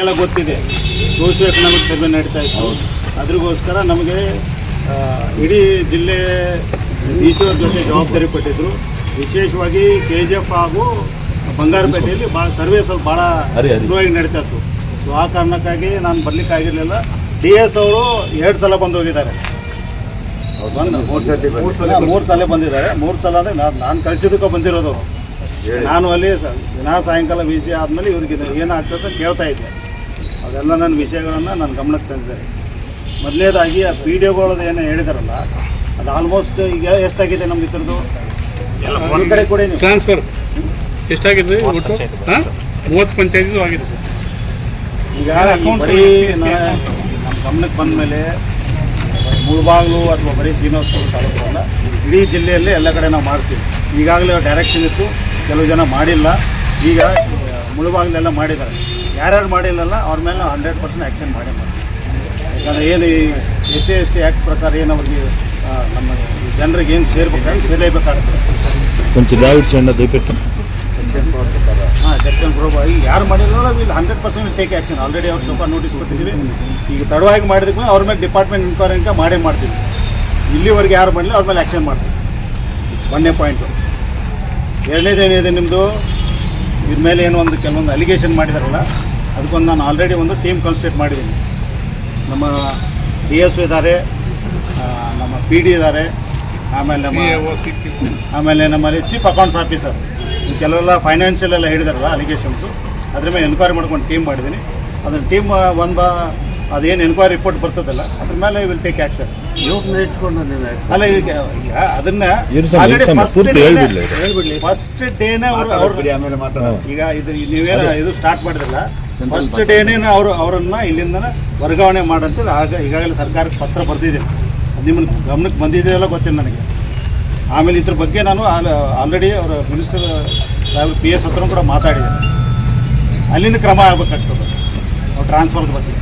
ಎಲ್ಲ ಗೊತ್ತಿದೆ. Socio economic survey ನಡೀತಾ ಇತ್ತು. ಅದ್ರಿಗೋಸ್ಕರ ನಮಗೆ ಇಡೀ ಜಿಲ್ಲೆ ಈಶ್ವರ ಜೊತೆ ಜವಾಬ್ದಾರಿ ಕೊಟ್ಟಿದ್ರು ವಿಶೇಷವಾಗಿ ಕೆ ಜಿ ಎಫ್ ಹಾಗೂ ಬಂಗಾರಪೇಟೆಯಲ್ಲಿ ಭಾಳ ಸರ್ವೆ ಸ್ವಲ್ಪ ಭಾಳ ಸ್ಲೋವಾಗಿ ನಡೀತಾ ಇತ್ತು. ಸೊ ಆ ಕಾರಣಕ್ಕಾಗಿ ನಾನು ಬರ್ಲಿಕ್ಕೆ ಆಗಿರಲಿಲ್ಲ. ಡಿ ಎಸ್ ಅವರು ಎರಡು ಸಲ ಬಂದು ಹೋಗಿದ್ದಾರೆ. ಮೂರು ಸಲ ಮೂರು ಸಲ ಬಂದಿದ್ದಾರೆ. ಮೂರು ಸಲ ಅಂದರೆ ನಾನು ನಾನು ಕಳಿಸಿದ್ದಕ್ಕೆ ಬಂದಿರೋದು. ನಾನು ಅಲ್ಲಿ ದಿನ ಸಾಯಂಕಾಲ ವಿ ಸಿ ಆದಮೇಲೆ ಇವ್ರಿಗೆ ಏನಾಗ್ತದೆ ಕೇಳ್ತಾ ಇದ್ದೆ. ಅದೆಲ್ಲ ನನ್ನ ವಿಷಯಗಳನ್ನು ನಾನು ಗಮನಕ್ಕೆ ತಂದಿದ್ದಾರೆ ಮೊದಲನೇದಾಗಿ ಆ ಪಿ ಡಿ ಒಗಳದ್ದು ಏನು ಹೇಳಿದಾರಲ್ಲ ಅದು ಆಲ್ಮೋಸ್ಟ್ ಈಗ ಎಷ್ಟಾಗಿದೆ ನಮ್ಗೆ ಇದ್ರದ್ದು ಒಂದು ಕಡೆ ಕೊಡಿ ನೀವು. ಟ್ರಾನ್ಸ್ಫರ್ ಎಷ್ಟಾಗಿದೆ? ಒಟ್ಟು? ಮೂವತ್ತು ಪಂಚಾಯತಿದು ಆಗಿದೆ. ಈಗ ಬರೀ ನಮ್ಮ ಗಮನಕ್ಕೆ ಬಂದ ಮೇಲೆ ಮುಳಬಾಗ್ಲು ಅಥವಾ ಬರೀ ಶ್ರೀನಿವಾಸಪುರ ತಾಲೂಕಲ್ಲ ಇಡೀ ಜಿಲ್ಲೆಯಲ್ಲಿ ಎಲ್ಲ ಕಡೆ ನಾವು ಮಾಡ್ತೀವಿ. ಈಗಾಗಲೇ ಡೈರೆಕ್ಷನ್ ಇತ್ತು ಕೆಲವು ಜನ ಮಾಡಿಲ್ಲ. ಈಗ ಮುಳುಬಾಗ್ಲೆಲ್ಲ ಮಾಡಿದ್ದಾರೆ. ಯಾರ್ಯಾರು ಮಾಡಿಲ್ಲಲ್ಲ ಅವ್ರ ಮೇಲೆ ನಾವು ಹಂಡ್ರೆಡ್ ಪರ್ಸೆಂಟ್ ಆ್ಯಕ್ಷನ್ ಮಾಡೇ ಮಾಡ್ತೀವಿ. ಯಾಕಂದರೆ ಏನು ಈ S C S T act ಪ್ರಕಾರ ಏನು ಅವ್ರಿಗೆ ನಮ್ಮ ಜನರಿಗೆ ಏನು ಸೇರ್ಬೇಕಾಗಿ ಸೇರಲೇಬೇಕಾಗ್ತದೆ ಕೊಂಚ ದಯವಿಟ್ಟು ಸಣ್ಣ ದಯವಿಟ್ಟು. ಹಾಂ ಸೆಕ್ಷನ್ ಪ್ರೂಫ್ ಈಗ ಯಾರು ಮಾಡಿಲ್ಲ will hundred percent take action already ಅವ್ರು ಸ್ವಲ್ಪ ನೋಟಿಸ್ ಕೊಟ್ಟಿದ್ದೀವಿ. ಈಗ ತಡವಾಗಿ ಮಾಡಿದ್ಮೇಲೆ ಅವ್ರ ಮೇಲೆ ಡಿಪಾರ್ಟ್ಮೆಂಟ್ ಇನ್ಕ್ವೈರಿ ಅಂತ ಮಾಡೇ ಮಾಡ್ತೀವಿ. ಇಲ್ಲಿವರೆಗೆ ಯಾರು ಮಾಡಲಿ ಅವ್ರ ಮೇಲೆ ಆ್ಯಕ್ಷನ್ ಮಾಡ್ತೀವಿ. ಒಂದೇ ಪಾಯಿಂಟು ಎರಡನೇದೇನಿದೆ ನಿಮ್ಮದು ಇದ್ರ ಮೇಲೆ ಏನೋ ಒಂದು ಕೆಲವೊಂದು ಅಲಿಗೇಷನ್ ಮಾಡಿದಾರಲ್ಲ ಅದಕ್ಕೊಂದು ನಾನು ಆಲ್ರೆಡಿ ಒಂದು ಟೀಮ್ ಕನ್ಸ್ಟ್ರೇಟ್ ಮಾಡಿದ್ದೀನಿ. ನಮ್ಮ ಡಿ ಎಸ್ ಇದ್ದಾರೆ ನಮ್ಮ ಪಿ ಡಿ ಇದ್ದಾರೆ ಆಮೇಲೆ ನಮ್ಮ ಆಮೇಲೆ ನಮ್ಮಲ್ಲಿ ಚೀಫ್ ಅಕೌಂಟ್ಸ್ ಆಫೀಸರ್ ಈ ಕೆಲವೆಲ್ಲ ಫೈನಾನ್ಷಿಯಲ್ ಎಲ್ಲ ಹೇಳಿದಾರಲ್ಲ ಅಲಿಗೇಷನ್ಸು ಅದ್ರ ಮೇಲೆ ಎನ್ಕ್ವೈರಿ ಮಾಡ್ಕೊಂಡು ಟೀಮ್ ಮಾಡಿದ್ದೀನಿ. ಅದನ್ನು ಟೀಮ್ ಒಂದು ಬಾ ಅದೇನು ಎನ್ಕ್ವೈರಿ ರಿಪೋರ್ಟ್ ಬರ್ತದಲ್ಲ ಅದ್ರ ಮೇಲೆ ವಿಲ್ ಟೇಕ್ ಆ್ಯಕ್ಷನ್ ಅಲ್ಲ ಈಗ ಈಗ ಅದನ್ನ ಫಸ್ಟ್ ಡೇನೇ ಪೂರ್ತಿ ಹೇಳ್ಬಿಡ್ಲಿ. ಫಸ್ಟ್ ಡೇನೇ ಅವರು ಅವ್ರು ಈಗ ಇದು ನೀವೇನು ಇದು ಸ್ಟಾರ್ಟ್ ಮಾಡಿದ್ರಲ್ಲ ಫಸ್ಟ್ ಡೇನೇ ಅವರು ಅವರನ್ನು ಇಲ್ಲಿಂದ ವರ್ಗಾವಣೆ ಮಾಡಂತೇಳಿ ಆಗ ಈಗಾಗಲೇ ಸರ್ಕಾರಕ್ಕೆ ಪತ್ರ ಬರೆದಿದ್ದೀನಿ ನಿಮ್ಮನ್ನು ನಿಮ್ಮ ಗಮನಕ್ಕೆ ಬಂದಿದೆಯಲ್ಲ ಗೊತ್ತಿಲ್ಲ ನನಗೆ. ಆಮೇಲೆ ಇದ್ರ ಬಗ್ಗೆ ನಾನು ಆಲ್ರೆಡಿ ಅವರ ಮಿನಿಸ್ಟರ್ ಸಾಹೇಬ್ ಪಿ ಎಸ್ ಹತ್ರ ಕೂಡ ಮಾತಾಡಿದೆ. ಅಲ್ಲಿಂದ ಕ್ರಮ ಆಗಬೇಕಾಗ್ತದೆ. ಅವ್ರು ಟ್ರಾನ್ಸ್ಫರ್ದ ಬಗ್ಗೆ.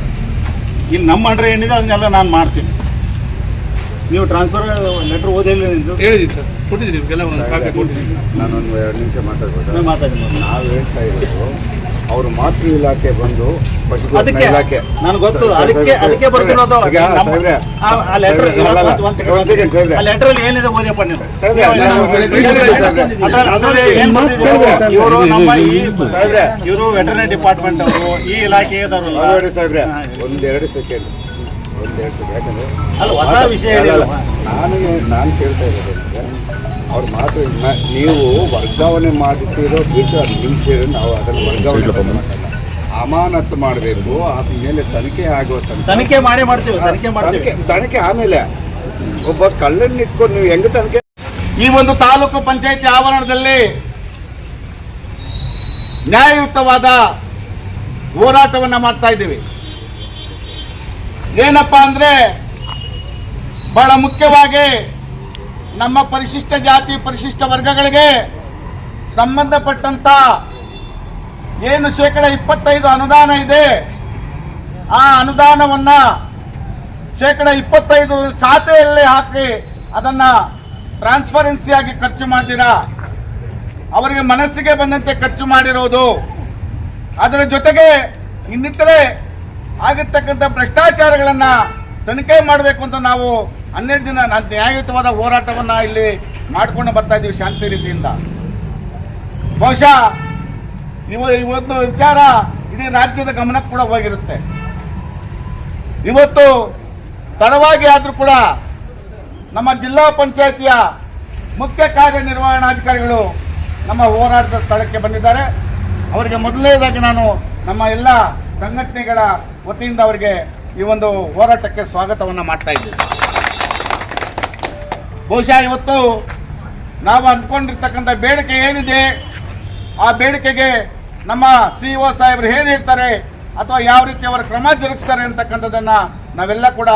ಇಲ್ಲಿ ನಮ್ಮ ಅಂಡ್ರೆ ಏನಿದೆ ಅದನ್ನೆಲ್ಲ ನಾನು ಮಾಡ್ತೀನಿ. ನೀವು ಟ್ರಾನ್ಸ್ಫರ್ ಲೆಟ್ರ್ ಓದಿಲ್ಲ ನಿಂದು ಹೇಳಿದ್ದೀವಿ ಸರ್. ಇವ್ರಿಗೆಲ್ಲ ಒಂದು ಎರಡು ನಿಮಿಷ ಮಾತಾಡ್ಬೋದು? ಮಾತಾಡಿ. ನಾವು ಹೇಳ್ತಾ ಇರೋದು ಅವರು ಮಾತೃ ಇಲಾಖೆ ಬಂದು ಅದಕ್ಕೆ ಇಲಾಖೆ. ನನಗೆ ಗೊತ್ತು ಅದಕ್ಕೆ ಅದಕ್ಕೆ ಬರ್ತಿರೋದು ಲೆಟರಲ್ಲಿ ಏನಿದೆ ಓದಿಯಪ್ಪ ನೀವು? ಇವರು ನಮ್ಮ. ಇವರು ವೆಟರ್ನರಿ ಡಿಪಾರ್ಟ್ಮೆಂಟ್ ಅವರು ಈ ಇಲಾಖೆಯವರು ನೋಡಿ ಸಾಹೇಬ್ರೆ ಒಂದೆರಡು ಸೆಕೆಂಡ್ ಒಂದೆರಡು ಸೆಕೆಂಡ್ ಯಾಕಂದ್ರೆ ಅಲ್ಲ, ಹೊಸ ವಿಷಯ. ನಾನು ನಾನು ಕೇಳ್ತಾ ಇರೋದು ಅವ್ರ ಮಾತು ನೀವು ವರ್ಗಾವಣೆ ಮಾಡಿಟ್ಟಿರೋ ಬಿಟ್ಟು ಅದು ನಿಮ್ಮ ಸೇರಿ ನಾವು ಅದನ್ನು ವರ್ಗಾವಣೆ ಮಾಡಲ್ಲ. ಅಮಾನತ್ತು ಮಾಡಬೇಕು ಮೇಲೆ ತನಿಖೆ ಆಗುವ ತನಕ. ತನಿಖೆ ಮಾಡೇ ಮಾಡ್ತೀವಿ ತನಿಖೆ ಮಾಡ್ತೀವಿ. ತನಿಖೆ ತನಿಖೆ ಆಮೇಲೆ ಒಬ್ಬ ಕಳ್ಳನ್ನ ಇಟ್ಕೊಂಡು ನೀವು ಹೆಂಗೆ ತನಿಖೆ ಈ ಒಂದು ತಾಲೂಕು ಪಂಚಾಯತಿ ಆವರಣದಲ್ಲಿ ನ್ಯಾಯಯುತವಾದ ಹೋರಾಟವನ್ನು ಮಾಡ್ತಾ ಇದ್ದೀವಿ. ಏನಪ್ಪಾ ಅಂದ್ರೆ ಬಹಳ ಮುಖ್ಯವಾಗಿ ನಮ್ಮ ಪರಿಶಿಷ್ಟ ಜಾತಿ, ಪರಿಶಿಷ್ಟ ವರ್ಗಗಳಿಗೆ ಸಂಬಂಧಪಟ್ಟಂತ ಏನು ಶೇಕಡ ಇಪ್ಪತ್ತೈದು ಅನುದಾನ ಇದೆ, ಆ ಅನುದಾನವನ್ನ ಶೇಕಡ ಇಪ್ಪತ್ತೈದು ಖಾತೆಯಲ್ಲೇ ಹಾಕಿ ಅದನ್ನ ಟ್ರಾನ್ಸ್ಪರೆನ್ಸಿಯಾಗಿ ಖರ್ಚು ಮಾಡ್ತೀರಾ? ಅವರಿಗೆ ಮನಸ್ಸಿಗೆ ಬಂದಂತೆ ಖರ್ಚು ಮಾಡಿರೋದು. ಅದರ ಜೊತೆಗೆ ಇನ್ನಿತರೆ ಆಗಿರ್ತಕ್ಕಂಥ ಭ್ರಷ್ಟಾಚಾರಗಳನ್ನ ತನಿಖೆ ಮಾಡಬೇಕು ಅಂತ ನಾವು ಹನ್ನೆರಡು ದಿನ ನಾನು ನ್ಯಾಯಯುತವಾದ ಹೋರಾಟವನ್ನು ಇಲ್ಲಿ ಮಾಡಿಕೊಂಡು ಬರ್ತಾ ಇದ್ದೀವಿ ಶಾಂತಿ ರೀತಿಯಿಂದ. ಬಹುಶಃ ಇವ ಇವತ್ತು ವಿಚಾರ ಇಡೀ ರಾಜ್ಯದ ಗಮನಕ್ಕೆ ಕೂಡ ಹೋಗಿರುತ್ತೆ. ಇವತ್ತು ತಡವಾಗಿ ಆದರೂ ಕೂಡ ನಮ್ಮ ಜಿಲ್ಲಾ ಪಂಚಾಯತಿಯ ಮುಖ್ಯ ಕಾರ್ಯನಿರ್ವಹಣಾಧಿಕಾರಿಗಳು ನಮ್ಮ ಹೋರಾಟದ ಸ್ಥಳಕ್ಕೆ ಬಂದಿದ್ದಾರೆ. ಅವರಿಗೆ ಮೊದಲನೇದಾಗಿ ನಾನು ನಮ್ಮ ಎಲ್ಲ ಸಂಘಟನೆಗಳ ವತಿಯಿಂದ ಅವರಿಗೆ ಈ ಒಂದು ಹೋರಾಟಕ್ಕೆ ಸ್ವಾಗತವನ್ನು ಮಾಡ್ತಾ ಇದ್ದೇವೆ ಬಹುಶಃ ಇವತ್ತು ನಾವು ಅಂದ್ಕೊಂಡಿರ್ತಕ್ಕಂಥ ಬೇಡಿಕೆ ಏನಿದೆ, ಆ ಬೇಡಿಕೆಗೆ ನಮ್ಮ ಸಿ ಒ ಸಾಹೇಬರು ಏನು ಹೇಳ್ತಾರೆ, ಅಥವಾ ಯಾವ ರೀತಿ ಅವರು ಕ್ರಮ ಜರುಗಿಸ್ತಾರೆ ಅಂತಕ್ಕಂಥದ್ದನ್ನ ನಾವೆಲ್ಲ ಕೂಡ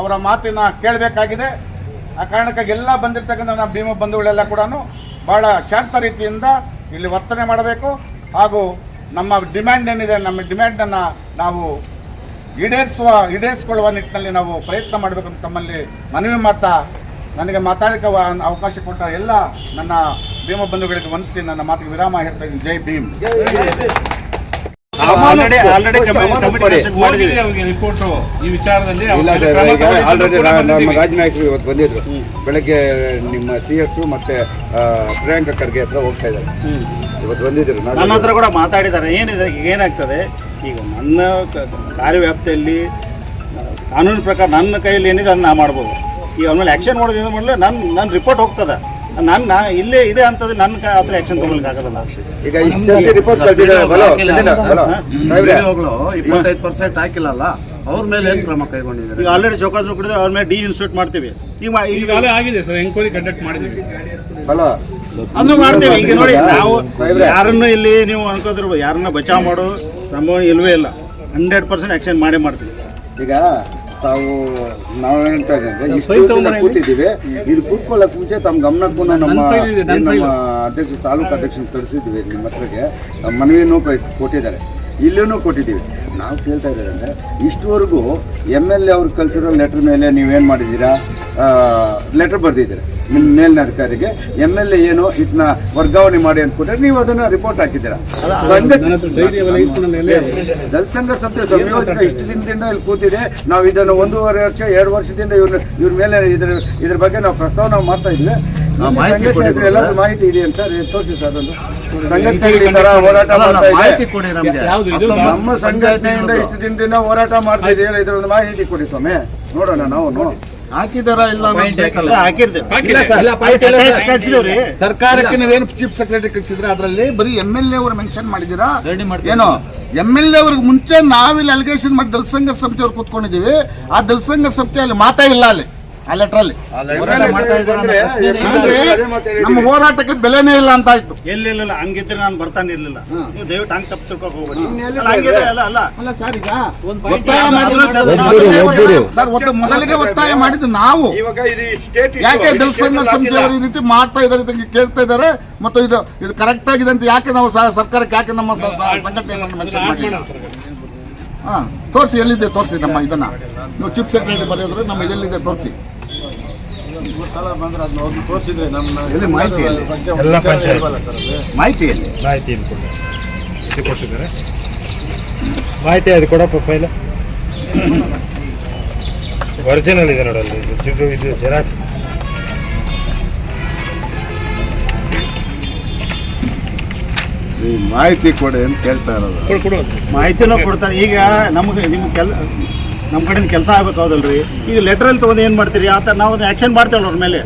ಅವರ ಮಾತಿನ ಕೇಳಬೇಕಾಗಿದೆ. ಆ ಕಾರಣಕ್ಕಾಗಿ ಎಲ್ಲ ಬಂದಿರ್ತಕ್ಕಂಥ ನಮ್ಮ ಭೀಮ ಬಂಧುಗಳೆಲ್ಲ ಕೂಡ ಬಹಳ ಶಾಂತ ರೀತಿಯಿಂದ ಇಲ್ಲಿ ವರ್ತನೆ ಮಾಡಬೇಕು. ಹಾಗೂ ನಮ್ಮ ಡಿಮ್ಯಾಂಡ್ ಏನಿದೆ, ನಮ್ಮ ಡಿಮ್ಯಾಂಡನ್ನು ನಾವು ಈಡೇರಿಸುವ, ಈಡೇರಿಸಿಕೊಳ್ಳುವ ನಿಟ್ಟಿನಲ್ಲಿ ನಾವು ಪ್ರಯತ್ನ ಮಾಡಬೇಕು ಅಂತ ತಮ್ಮಲ್ಲಿ ಮನವಿ ಮಾಡ್ತಾ ನನಗೆ ಮಾತಾಡಕ್ಕೆ ಅವಕಾಶ ಕೊಟ್ಟ ಎಲ್ಲ ನನ್ನ ಭೀಮ ಬಂಧುಗಳಿಗೆ ವಂದಿಸಿ ನನ್ನ ಮಾತಿಗೆ ವಿರಾಮ ಹೇಳ್ತಾ ಇದ್ದೀನಿ. ಜೈ ಭೀಮ್. ರಾಜನಾಯಕರು ಇವತ್ತು ಬಂದಿದ್ರು. ಬೆಳಗ್ಗೆ ನಿಮ್ಮ ಸಿ ಎಸ್ ಮತ್ತೆ ಆ, ಪ್ರಿಯಾಂಕ ಖರ್ಗೆ ಹತ್ರ ಹೋಗ್ತಾ ಇದ್ದಾರೆ. ಇವತ್ತು ಬಂದಿದ್ರು. ನಾನು- ನನ್ನ ಹತ್ರ ಕೂಡ ಮಾತಾಡಿದ್ದಾರೆ. ಏನಿದೆ? ಈಗ ಏನಾಗ್ತದೆ? ಈಗ ನನ್ನ ಕ- ಕಾರ್ಯವ್ಯಾಪ್ತಿಯಲ್ಲಿ ಕಾನೂನು ಪ್ರಕಾರ ನನ್ನ ಕೈಯಲ್ಲಿ ಏನಿದೆ ಅದನ್ನ ನಾ ಮಾಡ್ಬೋದು. ಈಗ ಆಮೇಲೆ ಮೇಲೆ ಆ್ಯಕ್ಷನ್ ಮಾಡೋದ್ರಿಂದ ಮಾಡಲು ನನ್ನ ನನ್ನ ರಿಪೋರ್ಟ್ ಹೋಗ್ತದೆ. ನಾನು ನಾ ಇಲ್ಲೇ ಇದೆ ಅಂತಂದ್ರೆ ನನ್ನ ಕ- ಹತ್ರ ಆ್ಯಕ್ಷನ್ ತೊಗೊಳಕ್ಕೆ ಆಗೋದಿಲ್ಲ ಈಗ ಇಷ್ಟು ರಿಪೋರ್ಟ್ ಇಪ್ಪತ್ತೈದು ಪರ್ಸೆಂಟ್ ಹಾಕಿಲ್ಲಲ್ಲ? ಅವ್ರ ಮೇಲೆ ಏನು ಕ್ರಮ ಕೈಗೊಂಡಿದ್ದಾರೆ? ಈಗ ಆಲ್ರೆಡಿ ಚೌಕಾಸ್ ಕೊಟ್ಟಿದ್ರೆ ಅವ್ರ ಮೇಲೆ ಡಿ ಇನ್ಸ್ಟಿಟ್ಯೂಟ್ ಮಾಡ್ತೀವಿ. ಈಗ ಈಗಾಗಲೇ ಆಗಿದೆ ಸರ್ ಎಂಕ್ವೈರಿ ಕಂಡಕ್ಟ್ ಮಾಡಿದ್ದೀವಿ. ಅಲ್ಲ ಅದನ್ನು ಮಾಡ್ತೀವಿ. ಈಗ ನೋಡಿ ನಾವು. ಯಾರನ್ನು ಇಲ್ಲಿ ನೀವು ಅನ್ಕೋತಿರ್ಬೋದು ಯಾರನ್ನ ಬಚಾವ್ ಮಾಡೋ ಸಂಭವ ಇಲ್ವೇ ಇಲ್ಲ. ಹಂಡ್ರೆಡ್ ಪರ್ಸೆಂಟ್ ಆ್ಯಕ್ಷನ್ ಮಾಡೇ ಮಾಡ್ತೀವಿ. ಈಗ ತಾವು ನಾವು ಹೇಳ್ತಾ ಇದ್ದೇವೆ ಇಷ್ಟು ದಿನ ಕೂತಿದ್ದೀವಿ. ಇದು ಕೂತ್ಕೊಳ್ಳೋಕೆ ಮುಂಚೆ ತಮ್ಮ ಗಮನಕ್ಕೂ ನಮ್ಮ ನಮ್ಮ ಅಧ್ಯಕ್ಷ ತಾಲೂಕು ಅಧ್ಯಕ್ಷನ ಕಳಿಸಿದ್ವಿ ನಿಮ್ಮ ಹತ್ರಕ್ಕೆ. ನಮ್ಮ ಮನವಿಯನ್ನು ಕೊಟ್ಟಿದ್ದಾರೆ. ಇಲ್ಲೂ ಕೊಟ್ಟಿದ್ದೀವಿ. ನಾವು ಕೇಳ್ತಾ ಇದ್ದಾರೆ ಅಂದರೆ ಇಷ್ಟುವರೆಗೂ ಎಂ ಎಲ್ ಎ ಅವ್ರು ಕಲ್ಸಿರೋ ಲೆಟ್ರ್ ಮೇಲೆ ನೀವೇನು ಮಾಡಿದ್ದೀರಾ? ಲೆಟ್ರ್ ಬರೆದಿದ್ದೀರಾ? ನಿಮ್ಮ ಮೇಲಿನ ಅಧಿಕಾರಿಗೆ ಎಂ ಎಲ್ ಎ ಏನು ಇದನ್ನ ವರ್ಗಾವಣೆ ಮಾಡಿ ಅಂತ ಕೊಟ್ಟರೆ ನೀವು ಅದನ್ನ ರಿಪೋರ್ಟ್ ಹಾಕಿದ್ದೀರಾ? ಸಂಘಟನೆ ದಲಿತ ಸಂಘ ಸಂಸ್ಥೆ ಸಂಯೋಜಕ ಇಷ್ಟು ದಿನದಿಂದ ಇಲ್ಲಿ ಕೂತಿದೆ. ನಾವು ಇದನ್ನು ಒಂದೂವರೆ ವರ್ಷ ಎರಡು ವರ್ಷದಿಂದ ಇವ್ರ ಇವ್ರ ಮೇಲೆ ಇದ್ರ ಇದ್ರ ಬಗ್ಗೆ ನಾವು ಪ್ರಸ್ತಾವನೆ ಮಾಡ್ತಾ ಇದ್ವಿ. ಸಂಘಟನೆ ಹೆಸರು ಎಲ್ಲಾದ್ರೂ ಮಾಹಿತಿ ಇದೆ ಅಂತ ಸರ್? ತೋರಿಸಿ ಸರ್ ಒಂದು ಸಂಘಟನೆಗಳು ಈ ತರ ಹೋರಾಟ ಮಾಡ್ತಾ ಮಾಹಿತಿ ಕೊಡಿ ನಮ್ಗೆ. ಯಾವುದು ಇದು? ನಮ್ಮ ಸಂಘಟನೆಯಿಂದ ಇಷ್ಟು ದಿನದಿಂದ ಹೋರಾಟ ಮಾಡ್ತಾ ಇದೆಯಲ್ಲ ಇದ್ರ ಒಂದು ಮಾಹಿತಿ ಕೊಡಿ ಸ್ವಾಮಿ. ನೋಡೋಣ ನಾವು ಹಾಕಿದಾರ ಇಲ್ಲ ಕಳ್ಸಿದೇವ್ರಿ. ಸರ್ಕಾರಕ್ಕೆ ನೀವೇನು ಚೀಫ್ ಸೆಕ್ರೆಟರಿ ಕಳಿಸಿದ್ರೆ ಅದರಲ್ಲಿ ಬರೀ ಎಂ ಎಲ್ ಎ ಅವರು ಮೆನ್ಷನ್ ಮಾಡಿದೀರಾ ಏನೋ ಎಂ ಎಲ್ ಎ ಅವ್ರಿಗೆ ಮುಂಚೆ ನಾವಿಲ್ಲಿ ಅಲಿಗೇಷನ್ ಮಾಡಿ ದಲ್ಸಂಗ ಸಮಿತಿ ಅವ್ರು ಕೂತ್ಕೊಂಡಿದ್ದೀವಿ. ಆ ದಲ್ಸಂಗ ಸಮಿತಿ ಅಲ್ಲಿ ಮಾತಾ ಇಲ್ಲ ಅಲ್ಲಿ. ಆ ಅಂದ್ರೆ ನಮ್ಮ ಹೋರಾಟಕ್ಕೆ ಬೆಲೆನೇ ಇಲ್ಲ ಅಂತ ಆಯ್ತು. ಎಲ್ಲಿಲ್ಲ ಹಂಗಿದ್ರೆ ನಾನು ಬರ್ತಾನೆ ಇರ್ಲಿಲ್ಲ. ನೀವು ದಯವಿಟ್ಟು ಹಂಗೆ ತಪ್ಪು ತಿಳ್ಕೊಕ್ ಹೋಗ್ಬೇಡಿ. ಅಲ್ಲ, ಅಲ್ಲ ಅಲ್ಲ. ಅಲ್ಲ ಸರ್ ಈಗ ಒತ್ತಾಯ ಮಾಡಿದ್ರು ಸರ್, ಒಬ್ಬರು ಒಬ್ಬರು ಸರ್ ಒಟ್ಟು ಮೊದಲಿಗೆ ಒತ್ತಾಯ ಮಾಡಿದ್ದು ನಾವು. ಯಾಕೆ ದಲಿತ ಸಂಘ ಸಮಿತಿಯವರು ಈ ರೀತಿ ಮಾಡ್ತಾ ಇದ್ದಾರೆ ಇದಕ್ಕೆ ಕೇಳ್ತಾ ಇದ್ದಾರೆ? ಮತ್ತು ಇದು ಇದು ಕರೆಕ್ಟ್ ಆಗಿದೆ ಅಂತ ಯಾಕೆ ನಾವು ಸರ್ಕಾರಕ್ಕೆ ಯಾಕೆ ನಮ್ಮ ಸಂಘಟನೆ ಮೆನ್ಷನ್ ಮಾಡಿಲ್ಲ? ಹಾ ತೋರಿಸಿ ಎಲ್ಲಿದೆ ತೋರಿಸಿ ನಮ್ಮ ಇದನ್ನ. ನೀವು ಚೀಫ್ ಸೆಕ್ರೆಟರಿ ಬರೆಯೋದ್ರೆ ನಮ್ಮ ಇದೆಲ್ಲಿದೆ ತೋರಿಸಿ. ಎಲ್ಲಿ ಮಾಹಿತಿ ಎಲ್ಲಿ? ಎಲ್ಲ ಪಂಚಾಯತ್. ಮಾಹಿತಿ ಎಲ್ಲಿ? ಮಾಹಿತಿ ಇಲ್ಲಿ ಕೊಡಿ. ಇದು ಕೊಟ್ಟಿದ್ದಾರೆ. ಮಾಹಿತಿ ಅದು ಕೊಡಪ್ಪ ಫೈಲ್. ಒರಿಜಿನಲ್ ಇದೆ ನೋಡಲ್ಲಿ ಇದು ಜೆರಾಕ್ಸ್ ಈ ಮಾಹಿತಿ ಕೊಡಿ ಅಂತ ಕೇಳ್ತಾ ಇರೋದು. ಮಾಹಿತಿನೂ ಕೊಡ್ತಾರೆ. ಈಗ ನಮಗೆ ನಿಮ್ಮ ಕೆಲ್ ನಮ್ಮ ಕಡೆಯಿಂದ ಕೆಲಸ ಆಗ್ಬೇಕು ಹೌದಲ್ರಿ? ಈಗ ಲೆಟ್ರಲ್ಲಿ ತೊಗೊಂಡು ಏನು ಮಾಡ್ತೀರಿ? ಆ ಥರ ನಾವು ಆ್ಯಕ್ಷನ್ ಮಾಡ್ತೇವೆ ಅವ್ರ ಮೇಲೆ.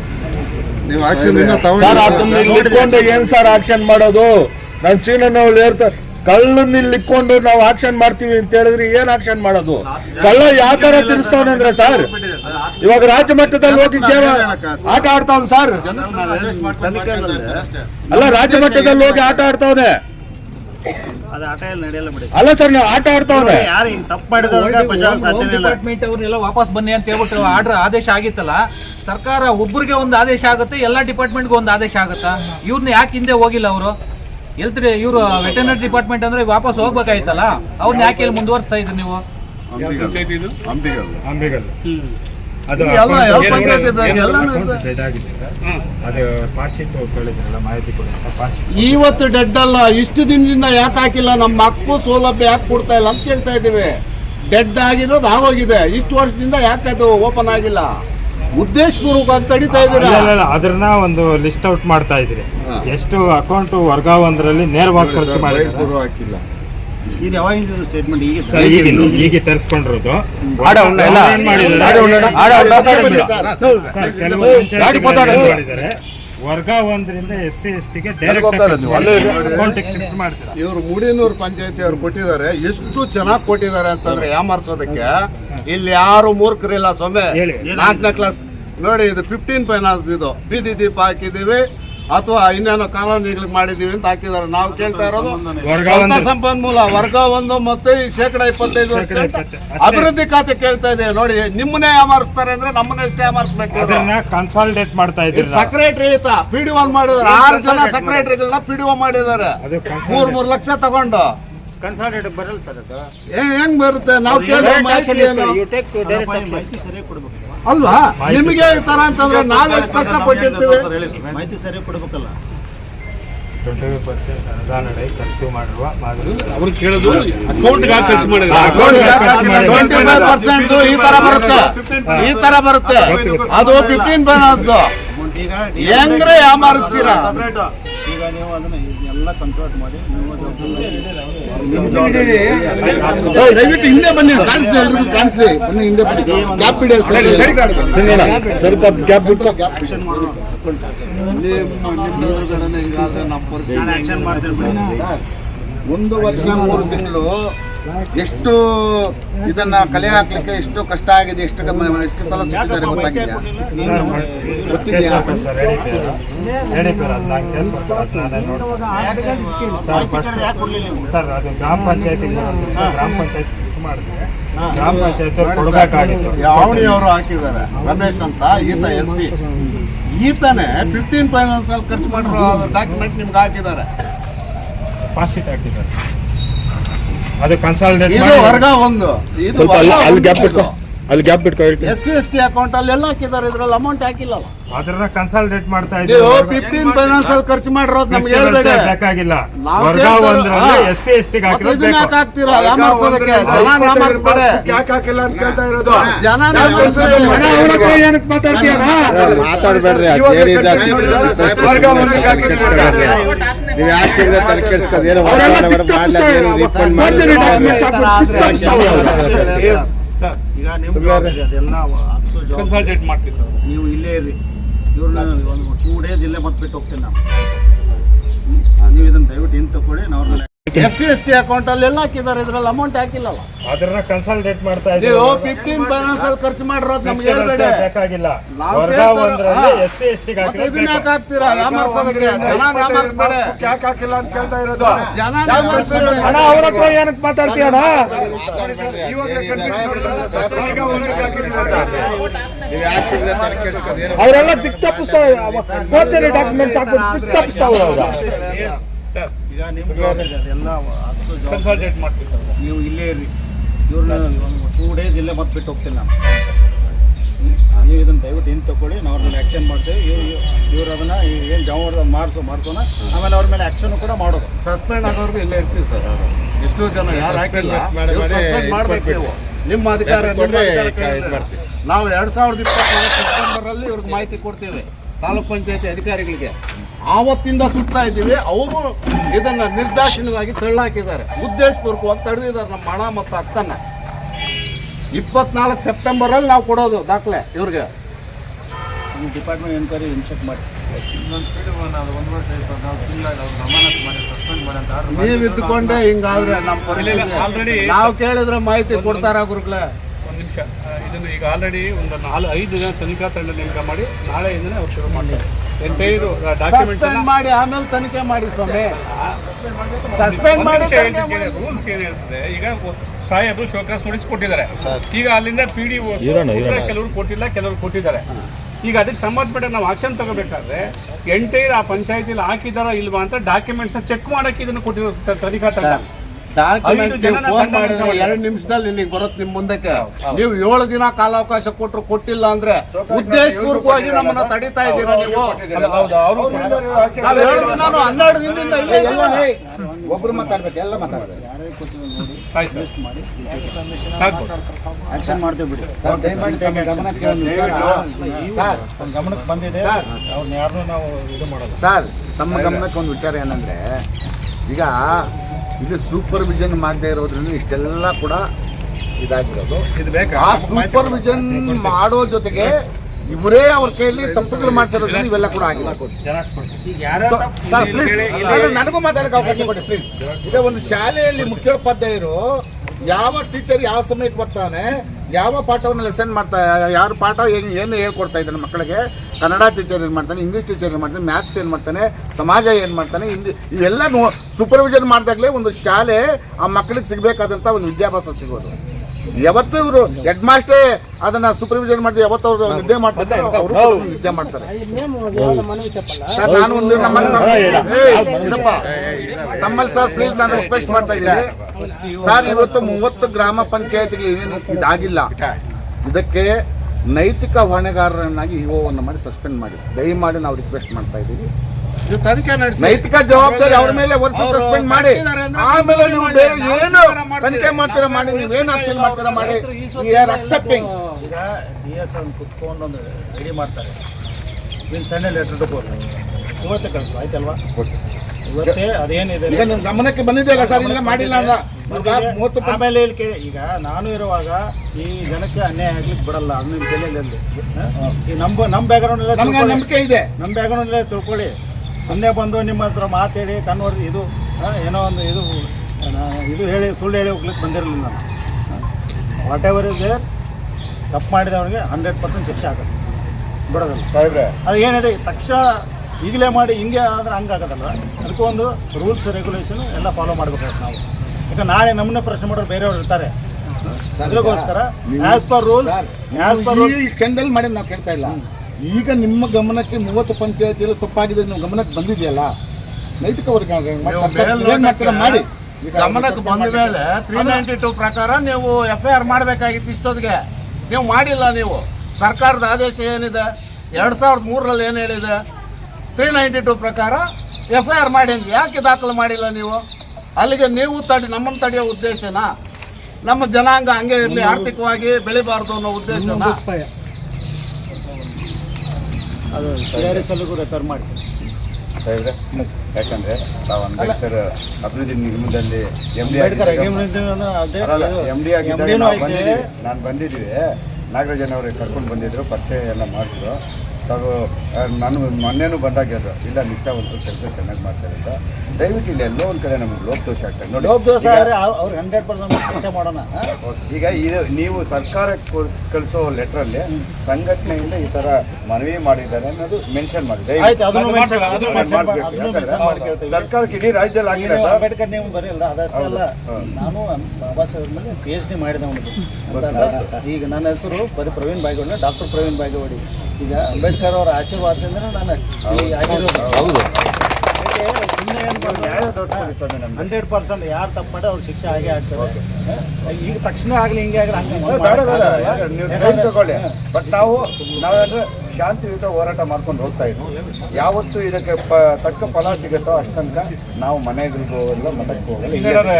ನೀವು ಆಕ್ಷನ್ ಸರ್. ಅದನ್ನ ಇಲ್ಲಿ ಇಟ್ಕೊಂಡು ಏನ್ ಸರ್ ಆಕ್ಷನ್ ಮಾಡೋದು? ನಮ್ ಸೀನಣ್ಣವ್ರು ಹೇಳ್ತಾರೆ ಕಳ್ಳನ್ನ ಇಲ್ಲಿ ಇಟ್ಕೊಂಡು ನಾವು ಆಕ್ಷನ್ ಮಾಡ್ತೀವಿ ಅಂತ ಹೇಳಿದ್ರೆ ಏನ್ ಆಕ್ಷನ್ ಮಾಡೋದು? ಕಳ್ಳ ಯಾವ ತರ ತಿರ್ಸ್ತಾವನೆ ಅಂದ್ರೆ ಸರ್? ಇವಾಗ ರಾಜ್ಯ ಮಟ್ಟದಲ್ಲಿ ಹೋಗಿ ಗೇಮ್ ಆಟ ಆಡ್ತಾವನ್ ಸರ್? ಅಲ್ಲ ರಾಜ್ಯ ಮಟ್ಟದಲ್ಲಿ ಹೋಗಿ ಆಟ ಆಡ್ತಾವನೆ. ಅದು ಆಟ ಎಲ್ಲ ನಡೆಯಲ್ಲ ಬಿಡಿ. ಅಲ್ಲ ಸರ್ ನೀವು ಆಟ ಆಡ್ತಾವ್ರೆ. ಯಾರು ಹಿಂಗೆ ತಪ್ಪು ಮಾಡಿದವ್ರಿಗೆ ಬಚಾವ್ ಸಾಧ್ಯನೇ ಇಲ್ಲ. ಡಿಪಾರ್ಟ್ಮೆಂಟ್ ಅವ್ರನ್ನೆಲ್ಲ ವಾಪಸ್ ಬನ್ನಿ ಅಂತ ಹೇಳ್ಬಿಟ್ಟು ಆರ್ಡರ್ ಆದೇಶ ಆಗಿತ್ತಲ್ಲ ಸರ್ಕಾರ ಒಬ್ಬರಿಗೆ ಒಂದು ಆದೇಶ ಆಗುತ್ತೆ ಎಲ್ಲ ಡಿಪಾರ್ಟ್ಮೆಂಟ್ಗೂ ಒಂದು ಆದೇಶ ಆಗುತ್ತಾ? ಇವ್ರನ್ನ ಯಾಕೆ ಹಿಂದೆ ಹೋಗಿಲ್ಲ ಅವರು? ಎಲ್ತ್ರಿ ಇವರು ವೆಟರ್ನರಿ ಡಿಪಾರ್ಟ್ಮೆಂಟ್ ಅಂದ್ರೆ ವಾಪಸ್ ಹೋಗ್ಬೇಕಾಯ್ತಲ್ಲ? ಅವ್ರನ್ನ ಯಾಕೆ ಇಲ್ಲಿ ಮುಂದುವರಿಸ್ತಾ ಇದ್ರಿ ನೀವು? ಅಂಬಿಗಲ್. ಇವತ್ತು ಡೆಡ್ ಅಲ್ಲ ಇಷ್ಟು ದಿನದಿಂದ ಯಾಕೆ ಹಾಕಿಲ್ಲ ನಮ್ಮ ಹಕ್ಕು ಸೌಲಭ್ಯ ಯಾಕೆ ಕೊಡ್ತಾ ಇಲ್ಲ ಅಂತ ಕೇಳ್ತಾ ಇದ್ದೀವಿ. ಡೆಡ್ ಆಗಿರೋದು ಆಗೋಗಿದೆ. ಇಷ್ಟು ವರ್ಷದಿಂದ ಯಾಕೆ ಅದು ಓಪನ್ ಆಗಿಲ್ಲ? ಉದ್ದೇಶಪೂರ್ವಕವಾಗಿ ತಡಿತಾ ಇದ್ದೀರಾ? ಅದ್ರನ್ನ ಅದನ್ನ ಒಂದು ಲಿಸ್ಟ್ ಔಟ್ ಮಾಡ್ತಾ ಇದ್ರಿ. ಎಷ್ಟು ಅಕೌಂಟ್ ವರ್ಗಾವಂದ್ರಲ್ಲಿ ನೇರವಾಗಿ ಖರ್ಚು ಮಾಡಿ ಹಾಕಿಲ್ಲ. ಇದು ಯಾವಾಗಿಂದ ಸ್ಟೇಟ್ಮೆಂಟ್ ಈಗ ಸರ್ ಈಗ ತರಿಸ್ಕೊಂಡಿರೋದು ವರ್ಗಾವಣೆಯಿಂದ ಎಸ್ ಸಿ ಎಸ್ ಟಿಗೆ ಡೈರೆಕ್ಟ್ ಅಕೌಂಟ್ ಶಿಫ್ಟ್ ಮಾಡ್ತಾರೆ? ಇವರು ಮೂಡಿನೂರು ಪಂಚಾಯತಿ ಅವ್ರು ಕೊಟ್ಟಿದ್ದಾರೆ. ಎಷ್ಟು ಚೆನ್ನಾಗಿ ಕೊಟ್ಟಿದ್ದಾರೆ ಅಂತಂದ್ರೆ ಯಾಮಾರ್ಸೋದಕ್ಕೆ ಇಲ್ಲಿ ಯಾರು ಮೂರ್ಖರಿಲ್ಲ ಸೊಮ್ಮೆ. ನಾಲ್ಕನೇ ಕ್ಲಾಸ್ ನೋಡಿ ಇದು ಫಿಫ್ಟೀನ್ ಫೈನಾನ್ಸ್ ಇದು. ಬೀದಿ ದೀಪ ಹಾಕಿದೀವಿ ಅಥವಾ ಇನ್ನೇನೋ ಕಾಲೋನಿಗಳಿಗೆ ಮಾಡಿದೀವಿ ಅಂತ ಹಾಕಿದ್ದಾರೆ. ನಾವು ಕೇಳ್ತಾ ಇರೋದು ಸ್ವಂತ ಸಂಪನ್ಮೂಲ ವರ್ಗ ಒಂದು ಮತ್ತೆ ಈ ಶೇಕಡ ಇಪ್ಪತ್ತೈದು ವರ್ಷ ಅಭಿವೃದ್ಧಿ ಖಾತೆ ಕೇಳ್ತಾ ಇದೆ. ನೋಡಿ ನಿಮ್ಮನ್ನೇ ಯಾಮಾರಿಸ್ತಾರೆ ಅಂದ್ರೆ ನಮ್ಮನ್ನೆಷ್ಟೇ ಯಾಮಾರಿಸ್ಬೇಕು ಕನ್ಸಾಲಿಡೇಟ್ ಮಾಡ್ತಾ ಇದೆ. ಸೆಕ್ರೆಟರಿ ಐತ ಪಿ ಡಿ ಒನ್ ಮಾಡಿದಾರೆ ಆರು ಜನ ಸೆಕ್ರೆಟರಿಗಳನ್ನ ಪಿ ಡಿ ಒ ಮಾಡಿದ್ದಾರೆ. ಮೂರ್ ಮೂರ್ ಲಕ್ಷ ತಗೊಂಡು. ಬರಲ್ಲ ಸರ್ ಅದು. ಏ- ಹೆಂಗ್ ಬರುತ್ತೆ? ನಾವು ಕೇಳೋ ಮಾಹಿತಿ ಏನು? ಮಾಹಿತಿ ಸರಿಯಾಗಿ ಕೊಡ್ಬೇಕು ಅಲ್ವಾ? ನಿಮಗೆ ಈ ತರ ಅಂತಂದ್ರೆ ನಾವ್ ಎಷ್ಟು ಕಷ್ಟಪಟ್ಟಿರ್ತೀವಿ ಮಾಹಿತಿ ಸರಿಯಾಗಿ ಕೊಡ್ಬೇಕಲ್ಲ? ಟ್ವೆಂಟಿ ಪರ್ಸೆಂಟ್ ಖರ್ಚು ಮಾಡುವ ಮಾದರಿ. ಅವ್ರು ಕೇಳೋದು ಅಕೌಂಟ್ಗೆ ಹಾಕಿ ಖರ್ಚು ಮಾಡಿದ್ರೆ? ಟ್ವೆಂಟಿ ಫೈವ್ ಪರ್ಸೆಂಟ್ ಈ ತರ ಬರುತ್ತೆ. ಈ ತರ ಬರುತ್ತೆ. ಅದು ಫಿಫ್ಟೀನ್ ಈಗ ಹೆಂಗ್ರೆ ಯಾಮಾರಿಸ್ತೀರಾ? ಸಪ್ರೇಟ್ ಈಗ ನೀವು ಅದನ್ನ ಎಲ್ಲ ಕನ್ಸಲ್ಟ್ ಮಾಡಿ ದಯವಿಟ್ಟು ಹಿಂದೆ ಬನ್ನಿ ಕಾಣಿಸ್ಲಿ ಎಲ್ರಿಗೂ ಕಾಣಿಸ್ಲಿ. ಬನ್ನಿ ಹಿಂದೆ ಬನ್ನಿ. ಗ್ಯಾಪ್ ಇಡಿ ಅಲ್ಲಿ ಸೈಡ್. ಸಿಂಗಣ್ಣ, ಸ್ವಲ್ಪ ಗ್ಯಾಪ್ ಬಿಟ್ಟು. ಆಕ್ಷನ್ ಮಾಡೋಣ. ನಾನು ಆಕ್ಷನ್ ಮಾಡ್ತೀನಿ ಒಂದು ವರ್ಷ ಮೂರು ತಿಂಗಳು ಎಷ್ಟು ಇದನ್ನ ಕಲೆ ಹಾಕ್ಲಿಕ್ಕೆ ಎಷ್ಟು ಕಷ್ಟ ಆಗಿದೆ ಎಷ್ಟು ಎಷ್ಟು ಸಲ ಸಿಕ್ಕಿದ್ದಾರೆ ಗೊತ್ತಿದೆಯಾ? ಸರ್ ಅದು ಗ್ರಾಮ ಪಂಚಾಯತಿ ಗ್ರಾಮ ಪಂಚಾಯತ್ ಮಾಡಿದ್ರೆ ಗ್ರಾಮ ಪಂಚಾಯತ್ ಅವ್ರು ಕೊಡಬೇಕಾಗಿತ್ತು. ಯಾವಣಿ ಅವರು ಹಾಕಿದ್ದಾರೆ ರಮೇಶ್ ಅಂತ ಈತ ಎಸ್ ಸಿ. ಈತನೇ ಫಿಫ್ಟೀನ್ ಫೈನಾನ್ಸ್ ಅಲ್ಲಿ ಖರ್ಚು ಮಾಡಿರೋ ಡಾಕ್ಯುಮೆಂಟ್ ನಿಮ್ಗೆ ಹಾಕಿದ್ದಾರೆ. ಪಾಸ್ ಶೀಟ್ ಹಾಕಿದ್ದಾರೆ. ಅದು ಕನ್ಸಾಲ್ಟೇಟ್ ಇದು ಮಾಡಿ. ವರ್ಗ ಒಂದು. ಇದು ಸ್ವಲ್ಪ ಅಲ್ಲಿ ಅಲ್ಲಿ ಗ್ಯಾಪ್ ಬಿಟ್ಕೊ ಅಲ್ಲಿ ಗ್ಯಾಪ್ ಬಿಟ್ಕೊ ಹೇಳ್ತೀನಿ. S C S T account ಅಲ್ಲಿ ಎಲ್ಲ ಹಾಕಿದ್ದಾರೆ ಇದ್ರಲ್ಲಿ ಅಮೌಂಟ್ ಹಾಕಿಲ್ಲ ಅದನ್ನ ಕನ್ಸಲ್ಟೇಟ್ ಮಾಡ್ತಾ ನೀವು ಫಿಫ್ಟೀನ್ ಫೈನಾನ್ಸ್ ಅಲ್ಲಿ ಖರ್ಚು ಮಾಡಿರೋದು ನಮ್ಗೆ ಹೇಳ್ಬೇಡಿ. ಬೇಕಾಗಿಲ್ಲ. ಎಸ್ ಸಿ ಎಸ್ ಟಿ ಹಾಕ್ತೀರಾ. ಯಾಕೆ ಹಾಕಿಲ್ಲ ಅಂತ ಕೇಳ್ತಾ ಇರೋದು? ಜನ. ಏನಕ್ಕೆ ಮಾತಾಡ್ಬೇಡ್ರಿ ನೀವು ಯಾಕೆ ತಲೆ ಕೆಡ್ಸ್ಕೊದು ಏನೋ ಮಾಡ್ತೀನಿ ಅದೆಲ್ಲ ಹಾಕ್ಸೋ ಜವಾಬ್ದಾರಿ. ಕನ್ಸಲ್ಟೇಟ್ ಮಾಡ್ತೀವಿ ಸರ್. ನೀವು ಇಲ್ಲೇ ಇರಿ. ಇವ್ರನ್ನ ಒಂದು ಟೂ ಡೇಸ್ ಇಲ್ಲೇ ಮತ್ತೆ ಬಿಟ್ಟು ಹೋಗ್ತೀನಿ ನಾವು? ನೀವು ಇದನ್ನ ದಯವಿಟ್ಟು ಇನ್ ತಗೊಳ್ಳಿ ನಾವು S C S T account ಅಲ್ಲಿ ಎಲ್ಲ ಹಾಕಿದ್ದಾರೆ ಇದ್ರಲ್ಲಿ ಅಮೌಂಟ್ ಹಾಕಿಲ್ಲಲ್ಲ. ಅದನ್ನ ಕನ್ಸಲ್ಟೇಟ್ ಮಾಡ್ತಾ ನೀವು ಇದ್ದೀವಿ ಫಿಫ್ಟೀನ್ ಫೈನಾನ್ಸ್ ಅಲ್ಲಿ ಖರ್ಚು ಮಾಡಿರೋದು ನಮ್ಗೆ ಹೇಳ್ಬೇಡಿ. ಬೇಕಾಗಿಲ್ಲ ನಾವು. ಎಸ್ ಸಿ ಎಸ್ ಟಿಗೆ ಇದನ್ನ ಯಾಕೆ ಹಾಕ್ತೀರಾ? ಯಾಮಾರ್ಸೋದಕ್ಕೆ ಜನ ಯಾಮಾರ್ಸ್ಬೇಡಿ ಯಾಕೆ ಹಾಕಿಲ್ಲ ಅಂತ ಕೇಳ್ತಾ ಇರೋದು? ಜನ. ಅಣ್ಣ ಅವ್ರ ಹತ್ರ ಏನಕ್ಕೆ ಒಂದಕ್ಕೆ ಹಾಕಿದ್ರೆ ಅವರೆಲ್ಲ ದಿಕ್ ತಪ್ಪಿಸ್ತಾವ ಕೋರ್ಟಲ್ಲಿ ಡಾಕ್ಯುಮೆಂಟ್ಸ್ ಹಾಕ್ಬಿಟ್ಟು ದಿಕ್ ತಪ್ಪಿಸ್ತಾವ್ರು ಅವ್ರ. ಈಗ ನಿಮ್ಮ ಜವಾಬ್ದಾರಿ ಅದೆಲ್ಲ ಜವಾಬ್ದಾರಿ ಕನ್ಸಲ್ಟೇಟ್ ಮಾಡ್ತೀವಿ ಸರ್. ನೀವು ಇಲ್ಲೇ ಇರ್ರಿ. ಇವ್ರನ್ನ ಟೂ ಡೇಸ್ ಇಲ್ಲೇ ಮತ್ತೆ ಬಿಟ್ಟು ಹೋಗ್ತೀನಿ ನಾನು. ನೀವು ಇದನ್ನ ದಯವಿಟ್ಟು ಏನು ತಗೊಳ್ಳಿ ನಾವು ಅವ್ರ ಮೇಲೆ ಆ್ಯಕ್ಷನ್ ಮಾಡ್ತೇವೆ. ಇವ್ರು ಅದನ್ನ ಏನು ಜವಾಬ್ದಾರಿ ಮಾಡಿಸೋ ಮಾಡಿಸೋಣ ಆಮೇಲೆ ಅವ್ರ ಮೇಲೆ ಆ್ಯಕ್ಷನ್ ಕೂಡ ಮಾಡೋದು. ಸಸ್ಪೆಂಡ್ ಆಗೋರ್ಗು ಇಲ್ಲೇ ಇರ್ತೀವಿ ಸರ್ ಎಷ್ಟೋ ಜನ ಯಾರು ಹಾಕಿಲ್ಲ? ಮಾಡ್ಬೇಕು ನೀವು. ನಿಮ್ಮ ಅಧಿಕಾರ ನಾವು ಎರಡು ಸಾವಿರದ ಇಪ್ಪತ್ನಾಲ್ಕು ಸೆಪ್ಟೆಂಬರ್ ಅಲ್ಲಿ ಇವ್ರಿಗೆ ಮಾಹಿತಿ ಕೊಡ್ತೀವಿ. ತಾಲೂಕ್ ಪಂಚಾಯತಿ ಅಧಿಕಾರಿಗಳಿಗೆ. ಆವತ್ತಿಂದ ಸುತ್ತಾ ಇದ್ದೀವಿ. ಅವರು ಇದನ್ನ ನಿರ್ದಾಕ್ಷಿಣ್ಯವಾಗಿ ತಳ್ಳಾಕಿದ್ದಾರೆ. ಉದ್ದೇಶಪೂರ್ವಕವಾಗಿ ತಡೆದಿದ್ದಾರೆ ನಮ್ಮ ಹಣ ಮತ್ತು ಅಕ್ಕನ್ನ. ಇಪ್ಪತ್ನಾಲ್ಕು ಸೆಪ್ಟೆಂಬರ್ ಅಲ್ಲಿ ನಾವು ಕೊಡೋದು ದಾಖಲೆ ಇವ್ರಿಗೆ. ನೀವು ಡಿಪಾರ್ಟ್ಮೆಂಟ್ ಎನ್ಕ್ವೈರಿ ಮಾಡಿ. ನೀವು ಇದ್ದುಕೊಂಡೆ ಹಿಂಗಾದ್ರೆ ನಮ್ಮ ಪರಿಸ್ಥಿತಿ. already- ನಾವು ಕೇಳಿದ್ರೆ ಮಾಹಿತಿ ಕೊಡ್ತಾರ ಗುರುಗಳೇ? ಒಂದು ನಿಮಿಷ. ಇದನ್ನು ಈಗ ಆಲ್ರೆಡಿ ಒಂದು ನಾಲ್ಕು ಐದು ದಿನ ತನಿಖಾ ತಂಡ ನೇಮಕ ಮಾಡಿ ನಾಳೆಯಿಂದನೇ ಅವ್ರು ಶುರು ಮಾಡ್ತಾರೆ. ಸಸ್ಪೆಂಡ್ ಮಾಡಿ ಆಮೇಲೆ ತನಿಖೆ ಮಾಡಿ ಸ್ವಾಮಿ. ಸಸ್ಪೆಂಡ್ ಮಾಡಿ. ರೂಲ್ಸ್ ಏನಿರ್ತದೆ ಈಗ ಸಾಹೇಬರು ಶೋಕಾಸ್ ನೋಟಿಸ್ ಕೊಟ್ಟಿದ್ದಾರೆ ಈಗ ಅಲ್ಲಿಂದ ಪಿ ಡಿ ಕೆಲವರು ಕೊಟ್ಟಿಲ್ಲ ಕೆಲವರು ಕೊಟ್ಟಿದ್ದಾರೆ. ಈಗ ಅದಕ್ಕೆ ಸಂಬಂಧಪಟ್ಟ ನಾವು ಆಕ್ಷನ್ ತಗೋಬೇಕಾದ್ರೆ ಎಂಟೈರ್ ಆ ಪಂಚಾಯತಿಲಿ ಹಾಕಿದಾರ ಇಲ್ವಾ ಅಂತ ಡಾಕ್ಯುಮೆಂಟ್ಸ್ ಚೆಕ್ ಮಾಡಕ್ಕೆ ಇದನ್ನು ಕೊಟ್ಟಿರೋ ತನಿಖಾ ತಂಡ. ಡಾಕ್ಯುಮೆಂಟ್ ಫೋನ್ ಮಾಡಿದ್ರೆ. ಎರಡು ನಿಮಿಷದಲ್ಲಿ ಇಲ್ಲಿಗೆ ಬರುತ್ತೆ ನಿಮ್ ಮುಂದಕ್ಕೆ. ನೀವು ಏಳು ದಿನ ಕಾಲಾವಕಾಶ ಕೊಟ್ಟರು ಕೊಟ್ಟಿಲ್ಲ ಅಂದ್ರೆ ಉದ್ದೇಶಪೂರ್ವಕವಾಗಿ ನಮ್ಮನ್ನ ತಡಿತಾ ಇದ್ದೀರಾ ನೀವು? ಹನ್ನೆರಡು ದಿನದಿಂದ ಇಲ್ಲೇ ಎಲ್ಲ ಒಬ್ರು ಮಾತಾಡ್ಬೇಕು ಎಲ್ಲ ಮಾತಾಡ್ಬೇಕು. ಆಕ್ಷನ್ ಮಾಡ್ತೇವೆ ಬಿಡಿ. ಸರ್, ದಯಮಾಡಿ ತಮ್ಮ ಗಮನಕ್ಕೆ ಒಂದು ವಿಚಾರ. ಸರ್, ಬಂದಿದೆ. ಸರ್. ಅವ್ರನ್ನ ಯಾರನ್ನೂ ನಾವು ಇದು ಮಾಡೋದು ಸರ್ ತಮ್ಮ ಗಮನಕ್ಕೆ ಒಂದು ವಿಚಾರ ಏನಂದ್ರೆ ಈಗ ಇದು ಸೂಪರ್ವಿಷನ್ ಮಾಡದೇ ಇರೋದ್ರಿಂದ ಇಷ್ಟೆಲ್ಲ ಕೂಡ ಇದಾಗಿರೋದು. ಆ ಸೂಪರ್ವಿಷನ್ ಮಾಡೋ ಜೊತೆಗೆ ಇವರೇ ಅವ್ರ ಕೈಯಲ್ಲಿ ತಪ್ಪುಗಳು ಮಾಡ್ತಿರೋದ್ರಿಂದ ಇವೆಲ್ಲ ಕೂಡ ಆಗಿಲ್ಲ. ನನಗೂ ಮಾತಾಡಕ್ಕೆ ಅವಕಾಶ ಕೊಡಿ ಪ್ಲೀಸ್ ಈಗ ಒಂದು ಶಾಲೆಯಲ್ಲಿ ಮುಖ್ಯೋಪಾಧ್ಯಾಯರು ಯಾವ ಟೀಚರ್ ಯಾವ ಸಮಯಕ್ಕೆ ಬರ್ತಾನೆ ಯಾವ ಪಾಠವನ್ನು ಲೆಸನ್ ಮಾಡ್ತಾ ಯಾರು ಪಾಠ ಏನು ಏನು ಹೇಳ್ಕೊಡ್ತಾ ಇದ್ದಾನೆ ಮಕ್ಕಳಿಗೆ, ಕನ್ನಡ ಟೀಚರ್ ಏನು ಮಾಡ್ತಾನೆ ಇಂಗ್ಲೀಷ್ ಟೀಚರ್ ಏನು ಮಾಡ್ತಾನೆ ಮ್ಯಾಥ್ಸ್ ಏನು ಮಾಡ್ತಾನೆ, ಸಮಾಜ ಏನು ಮಾಡ್ತಾನೆ, ಹಿಂದಿ ಇವೆಲ್ಲ ನೋ ಸೂಪರ್ವಿಷನ್ ಮಾಡಿದಾಗಲೇ ಒಂದು ಶಾಲೆ ಆ ಮಕ್ಕಳಿಗೆ ಸಿಗಬೇಕಾದಂಥ ಒಂದು ವಿದ್ಯಾಭ್ಯಾಸ ಸಿಗೋದು. ಯಾವತ್ತೂ ಇವರು ಹೆಡ್ ಮಾಸ್ಟರ್ ಅದನ್ನ ಸೂಪರ್ವಿಷನ್ ಮಾಡಿ ಯಾವತ್ತು ಅವರು ನಿದ್ದೆ ಮಾಡ್ತಾರೆ. ಅವರು ನಿದ್ದೆ ಮಾಡ್ತಾರೆ. ಸರ್ ನಾನು ಒಂದು ನಮ್ಮ ಏಯ್, ತಮ್ಮಲ್ಲಿ ಸರ್ ಪ್ಲೀಸ್ ನಾನು ರಿಕ್ವೆಸ್ಟ್ ಮಾಡ್ತಾ ಇದ್ದೀನಿ. ಸರ್ ಇವತ್ತು ಮೂವತ್ತು ಗ್ರಾಮ ಪಂಚಾಯತ್ಗೆ ಏನೇನು ಇದಾಗಿಲ್ಲ. ಇದಕ್ಕೆ ನೈತಿಕ ಹೊಣೆಗಾರರನ್ನಾಗಿ ಇಒವನ್ನು ಮಾಡಿ ಸಸ್ಪೆಂಡ್ ಮಾಡಿ ದಯಮಾಡಿ ನಾವು ರಿಕ್ವೆಸ್ಟ್ ಮಾಡ್ತಾ ಇದ್ದೀವಿ. ನೈತಿಕ ಜವಾಬ್ದಾರಿ ಅವ್ರ ಮೇಲೆ ವರ್ಷ ಸಸ್ಪೆಂಡ್ ಮಾಡಿ. ಆಮೇಲೆ ನೀವು ಬೇರೆ ಏನು ತನಿಖೆ ಮಾಡ್ತೀರಾ ಮಾಡಿ ನೀವೇನು ಆಕ್ಷನ್ ಮಾಡ್ತೀರಾ ಮಾಡಿ ಆರ್ ಅಕ್ಸೆಪ್ಟಿಂಗ್ ಈಗ ಡಿ ಎಸ್ ಒಂದು ಕುತ್ಕೊಂಡು ಒಂದು ರೆಡಿ ಮಾಡ್ತಾರೆ. ಇನ್ನು ಸಣ್ಣ ಲೆಟರ್ ಕೋರ್ಟ್ ಇವತ್ತೇ ಕಳಿಸು ಆಯ್ತಲ್ವಾ? ಇವತ್ತೇ ಅದೇನಿದೆ? ಈಗ ನಿಮ್ಮ ಗಮನಕ್ಕೆ ಬಂದಿದೆಯಲ್ಲ ಸರ್ ಇಲ್ಲ ಮಾಡಿಲ್ಲ ಅಲ್ಲ ಮೂವತ್ತು ಆಮೇಲೆ ಇಲ್ಲಿ ಈಗ ನಾನು ಇರುವಾಗ ಈ ಜನಕ್ಕೆ ಅನ್ಯಾಯ ಆಗ್ಲಿಕ್ಕೆ ಬಿಡಲ್ಲ ಅನ್ನೋ ತಲೆಯಲ್ಲಿ ಈ ನಮ್ಮ ನಮ್ಮ ಬ್ಯಾಗ್ರೌಂಡ್ ಎಲ್ಲ ನಮ್ಗೆ ನಂಬಿಕೆ ಇದೆ. ನಮ್ಮ ಬ್ಯಾಗ್ರೌಂಡ್ ಎಲ್ಲ ತಿಳ್ಕೊಳ್ಳಿ. ಸುಮ್ಮನೆ ಬಂದು ನಿಮ್ಮ ಹತ್ರ ಮಾತೇಳಿ ಕಣ್ಣು ಇದು ಏನೋ ಒಂದು ಇದು ಇದು ಹೇಳಿ ಸುಳ್ಳು ಹೇಳಿ ಹೋಗ್ಲಿಕ್ಕೆ ಬಂದಿರಲಿಲ್ಲ ನಾನು. ವಾಟ್ ಎವರ್ ಇಸ್ ದೇರ್ ತಪ್ಪು ಮಾಡಿದವ್ರಿಗೆ ಹಂಡ್ರೆಡ್ ಪರ್ಸೆಂಟ್ ಶಿಕ್ಷೆ ಆಗುತ್ತೆ. ಬಿಡೋದಿಲ್ಲ ಸಾಹೇಬ್ರೆ. ಅದು ಏನಿದೆ ತಕ್ಷಣ ಈಗಲೇ ಮಾಡಿ ಹಿಂಗೆ ಆದ್ರೆ ಹಂಗಾಗೋದಲ್ಲ ಅದಕ್ಕೂ ಒಂದು ರೂಲ್ಸ್ ರೆಗ್ಯುಲೇಷನ್ ಎಲ್ಲ ಫಾಲೋ ಮಾಡಬೇಕಾಗುತ್ತೆ ನಾವು. ಈಗ ನಾಳೆ ನಮ್ಮನ್ನ ಪ್ರಶ್ನೆ ಮಾಡೋರು ಬೇರೆಯವ್ರು ಇರ್ತಾರೆ. ಅದಕ್ಕೋಸ್ಕರ as per rules as per rules ಈ ಚಂದಲ್ಲಿ ಮಾಡಿದ್ ನಾವು ಕೇಳ್ತಾ ಇಲ್ಲ. ಈಗ ನಿಮ್ಮ ಗಮನಕ್ಕೆ ಮೂವತ್ತು ಪಂಚಾಯತಿಯಲ್ಲಿ ತಪ್ಪಾಗಿದೆ ನಿಮ್ಮ ಗಮನಕ್ಕೆ ಬಂದಿದೆಯಲ್ಲ? ನೈತಿಕ ವರ್ಗ ಮಾಡಿ ಗಮನಕ್ಕೆ ಬಂದ ಮೇಲೆ ತ್ರೀ ನೈಂಟಿ ಟೂ ಪ್ರಕಾರ ನೀವು ಎಫ್ ಐ ಆರ್ ಮಾಡಬೇಕಾಗಿತ್ತು ಇಷ್ಟೊತ್ತಿಗೆ. ನೀವು ಮಾಡಿಲ್ಲ ನೀವು. ಸರ್ಕಾರದ ಆದೇಶ ಏನಿದೆ? ಎರಡು ಸಾವಿರದ ಮೂರರಲ್ಲಿ ಏನು ಹೇಳಿದೆ? ತ್ರೀ ನೈಂಟಿ ಟೂ ಪ್ರಕಾರ ಎಫ್ ಐ ಆರ್ ಮಾಡಿ ಯಾಕೆ ದಾಖಲು ಮಾಡಿಲ್ಲ ನೀವು? ಅಲ್ಲಿಗೆ ನೀವು ತಡಿ ನಮ್ಮನ್ನು ತಡೆಯೋ ಉದ್ದೇಶನ? ನಮ್ಮ ಜನಾಂಗ ಹಂಗೆ ಇರಲಿ ಆರ್ಥಿಕವಾಗಿ ಬೆಳಿಬಾರ್ದು ಅನ್ನೋ ಉದ್ದೇಶನ? ಅದು ತಯಾರಿಸಲು ಆರ್ ಎಸ್ ಅಲ್ಲಿಗೂ ರೆಫರ್ ಮಾಡಿ ಸಾಹೇಬ್ರೆ ಯಾಕಂದ್ರೆ ತಾವು ಅಂಬೇಡ್ಕರ್ ಅಭಿವೃದ್ಧಿ ನಿಗಮದಲ್ಲಿ ಎಂ ಡಿ ಅಂಬೇಡ್ಕರ್ ಅಗೇಮ್ನಿಂದನೂ ಅದೇ ಇದು ಎಂ ಡಿ ಆಗಿದ್ದಾಗ ನಾನು ಬಂದಿದ್ದೀವಿ. ನಾಗರಾಜನ್ ಅವ್ರಿಗೆ ಕರ್ಕೊಂಡು ಬಂದಿದ್ರು ಪರಿಚಯ ಎಲ್ಲ ಮಾಡಿದ್ರು. ತಾವು ನಾನು ಮೊನ್ನೆನೂ ಬಂದಾಗ ಹೇಳಿದ್ರು ಇಲ್ಲ ನಿಷ್ಠಾವಂತರು ಕೆಲಸ ಚೆನ್ನಾಗಿ ಮಾಡ್ತಾರೆ ಅಂತ. ದಯವಿಟ್ಟು ಇಲ್ಲಿ ಎಲ್ಲೋ ಒಂದು ಕಡೆ ನಮಗೆ ಲೋಪದೋಷ ಆಗ್ತದೆ. ನೋಡಿ ಲೋಪ ದೋಷ ಅವ್ರಿಗೆ ಹಂಡ್ರೆಡ್ ಪರ್ಸೆಂಟ್ ಮಾಡೋಣ? ಈಗ ಇದು ನೀವು ಸರ್ಕಾರಕ್ಕೆ ಕಳಿಸೋ ಲೆಟ್ರಲ್ಲಿ ಸಂಘಟನೆಯಿಂದ ಈ ತರ ಮನವಿ ಮಾಡಿದ್ದಾರೆ ಅನ್ನೋದು ಮೆನ್ಷನ್ ಮಾಡಿ. ದಯವಿಟ್ಟು ಸರ್ಕಾರಕ್ಕೆ ಇಡೀ ರಾಜ್ಯದಲ್ಲಿ ಆಗಿಲ್ಲ ಅಂಬೇಡ್ಕರ್ ನೀವು ಬರೀಲ್ಲ ಅದಷ್ಟೇ ಅಲ್ಲ. ನಾನು ಬಾಬಾ ಸಾಹೇಬ್ ಮೇಲೆ ಪಿ ಎಚ್ ಡಿ ಮಾಡಿದವನಿಗೆ. ಈಗ ನನ್ನ ಹೆಸರು ಬರೀ ಪ್ರವೀಣ್ ಬಾಯ್ಗೌಡ ಡಾಕ್ಟರ್ ಪ್ರವೀಣ್ ಬಾಗೇವಾಡಿ. ಈಗ ಅಂಬೇಡ್ಕರ್ ಅವರ ಆಶೀರ್ವಾದದಿಂದ ನಾನು ಹೌದು. ಹಂಡ್ರೆಡ್ ಪರ್ಸೆಂಟ್ ಯಾರು ತಪ್ಪು ಮಾಡಿ ಅವ್ರಿಗೆ ಶಿಕ್ಷೆ ಆಗೇ ಆಗ್ತದೆ. ಈಗ ತಕ್ಷಣ ಆಗಲಿ ಹಿಂಗೆ ಆಗಲಿ ಹಂಗೆ ಬೇಡ ಬೇಡ. ನೀವು ಟೈಮ್ ತಗೊಳ್ಳಿ. ಬಟ್ ನಾವು ನಾವೇನು ಶಾಂತಿಯುತ ಹೋರಾಟ ಮಾಡ್ಕೊಂಡು ಹೋಗ್ತಾ ಇದ್ವಿ. ಯಾವತ್ತು ಇದಕ್ಕೆ ಪ ತಕ್ಕ ಫಲ ಸಿಗುತ್ತೋ ಅಷ್ಟು ತನಕ ನಾವು ಮನೆಗಳಿಗೆ ಹೋಗಲ್ಲ ಮಠಕ್ಕೆ ಹೋಗಲ್ಲ. ತನಕ ಹಿಂಗಾದ್ರೆ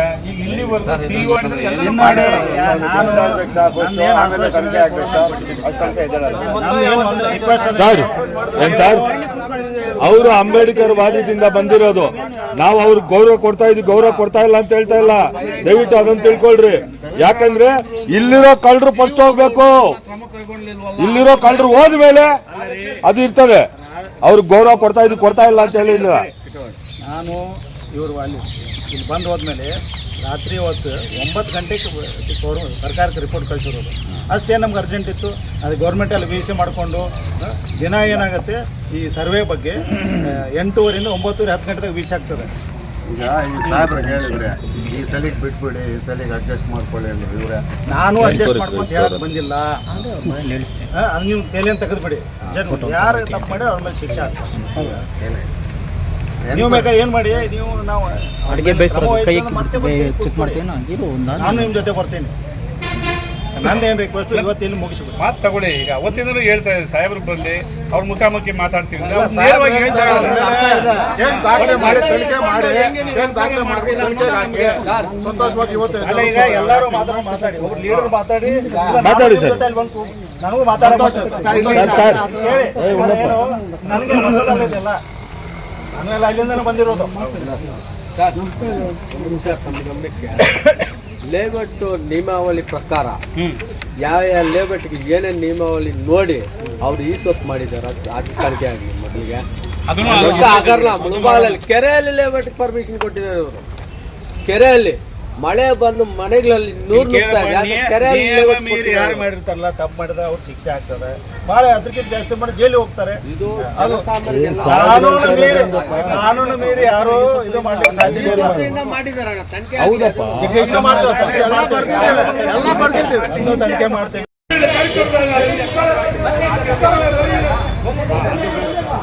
ಅವರು ಅಂಬೇಡ್ಕರ್ ವಾದದಿಂದ ಬಂದಿರೋದು. ನಾವು ಅವ್ರಿಗೆ ಗೌರವ ಕೊಡ್ತಾ ಇದ್ವಿ, ಗೌರವ ಕೊಡ್ತಾ ಇಲ್ಲ ಅಂತ ಹೇಳ್ತಾ ಇಲ್ಲ. ದಯವಿಟ್ಟು ಅದನ್ನ ತಿಳ್ಕೊಳ್ರಿ. ಯಾಕಂದ್ರೆ ಇಲ್ಲಿರೋ ಕಳ್ಳರು ಫಸ್ಟ್ ಹೋಗ್ಬೇಕು. ಇಲ್ಲಿರೋ ಕಳ್ಳರು ಹೋದ್ಮೇಲೆ ಅದು ಇರ್ತದೆ. ಅವ್ರಿಗೆ ಗೌರವ ಕೊಡ್ತಾ ಇದ್ವಿ ಕೊಡ್ತಾ ಇಲ್ಲ ಅಂತ ಹೇಳಿಲ್ಲ ನಾನು ಇವರು ಅಲ್ಲಿ ಇಲ್ಲಿ ಬಂದು ಹೋದ್ಮೇಲೆ ರಾತ್ರಿ ಹೊತ್ತು ಒಂಬತ್ತು ಗಂಟೆಗೆ ಗೌರ್ಮ- ಸರ್ಕಾರಕ್ಕೆ ರಿಪೋರ್ಟ್ ಕಳಿಸಿರೋದು. ಅಷ್ಟೇ ನಮ್ಗೆ ಅರ್ಜೆಂಟ್ ಇತ್ತು. ಅದು ಗೌರ್ಮೆಂಟಲ್ಲಿ ವಿ ಸಿ ಮಾಡಿಕೊಂಡು ದಿನ ಏನಾಗುತ್ತೆ ಈ ಸರ್ವೆ ಬಗ್ಗೆ ಎಂಟೂವರಿಂದ ಎಂಟೂವರೆಯಿಂದ ಒಂಬತ್ತುವರೆ ಹತ್ತು ಗಂಟೆಗೆ ವೀಚ್ ಆಗ್ತದೆ. ಈಗ ಈ ಸಾಹೇಬ್ರು ಹೇಳಿದ್ರೆ ಈ ಸಲಿಗೆ ಬಿಟ್ಬಿಡಿ ಈ ಸಲಿಗೆ ಅಡ್ಜಸ್ಟ್ ಮಾಡ್ಕೊಳ್ಳಿ ಅಂದ್ರೆ ಇವ್ರೆ. ನಾನು ಅಡ್ಜಸ್ಟ್ ಮಾಡ್ಕೊಂತ ಹೇಳಕ್ ಬಂದಿಲ್ಲ. ಅದು ನೀವು ತಲೆಯನ್ನು ತೆಗೆದುಬಿಡಿ. ಯಾರು ತಪ್ಪು ಮಾಡಿ ಅವ್ರ ಮೇಲೆ ಶಿಕ್ಷೆ ಆಗ್ತದೆ. ನೀವು ಬೇಕಾದ್ರೆ ಏನು ಮಾಡಿ? ನೀವು ನಾವು ಅಡುಗೆ ಕ್ರಮ ವಹಿಸ್ಕೊಂಡು ಮತ್ತೆ ಬರ್ತೀವಿ, ಕೂತ್ಕೊಳ್ಳಿ. ನಾನು ನಿಮ್ಮ ಜೊತೆ ಬರ್ತೀನಿ. ನಂದೇನು ರಿಕ್ವೆಸ್ಟ್ ಇವತ್ತು ಇಲ್ಲಿ ಮುಗಿಸ್ಬಿಡಿ. ಮಾತು ತಗೊಳ್ಳಿ. ಈಗ ಅವತ್ತಿಂದಲೂ ಹೇಳ್ತಾ ಇದ್ದಾರೆ ಸಾಹೇಬ್ರು ಬಂದು ಅವ್ರ ಮುಖಾಮುಖಿ ಮಾತಾಡ್ತೀವಿ. ಅವ್ರು ನೇರವಾಗಿ ಹೇಳ್ತಾ ಇದ್ದಾರೆ. ಕೇಸ್ ದಾಖಲೆ ಮಾಡಿ ತನಿಖೆ ಮಾಡಿ ಕೇಸ್ ದಾಖಲೆ ಮಾಡಿ ತನಿಖೆ ಹಾಕಿ. ಸಂತೋಷವಾಗಿ ಇವತ್ತು ಅಲ್ಲ ಈಗ ಎಲ್ಲರೂ ಮಾತಾಡಿ ಮಾತಾಡಿ. ಒಬ್ರು ಲೀಡರ್ ಮಾತಾಡಿ. ಮಾತಾಡಿ ಸರ್. ನನಗೂ ಮಾತಾಡೋ ಸರ್, ಸರ್. ಹೇಳಿ. ಏನು, ನನಗೆ ಹೊಸದಲ್ಲ ಇದೆಲ್ಲ ಅಲ್ಲಿಂದನೇ ಬಂದಿರೋದು. ನಿಯಮಾವಳಿ ಪ್ರಕಾರ ಯಾವ ಯಾವ ಲೇಬಟ್ಗೆ ಏನೇನು ನಿಯಮಾವಳಿ ನೋಡಿ ಅವ್ರು ಈ ಸೊತ್ತು ಮಾಡಿದ್ದಾರೆ ಅದು ಆಗಲಿ ಮೊದಲಿಗೆ. ಮುಳುಬಾಲಲ್ಲಿ ಕೆರೆಯಲ್ಲಿ ಲೇಬಟ್ ಪರ್ಮಿಷನ್ ಕೊಟ್ಟಿದ್ದಾರೆ ಇವರು. ಕೆರೆಯಲ್ಲಿ. ಮಳೆ ಬಂದು ಮನೆಗಳಲ್ಲಿ ನೂರು ಮೀರಿ ಯಾರು ಮಾಡಿರ್ತಾರಲ್ಲ ತಪ್ಪು ಮಾಡಿದ ಅವ್ರು ಶಿಕ್ಷೆ ಆಗ್ತದೆ. ಭಾಳ ಅದಕ್ಕಿಂತ ಜಾಸ್ತಿ ಮಾಡಿ ಜೈಲಿಗೆ ಹೋಗ್ತಾರೆ. ಇದು ಕಾನೂನು ಮೀರಿ ಕಾನೂನು ಮೀರಿ ಯಾರು ಇದು ಮಾಡ್ಲಿಕ್ಕೆ ಸಾಧ್ಯ ಮಾಡಿದಾರ ತನಿಖೆ ಮಾಡ್ತೇವೆ. ಎಲ್ಲ. ಇನ್ನೂ ತನಿಖೆ ಮಾಡ್ತೇವೆ.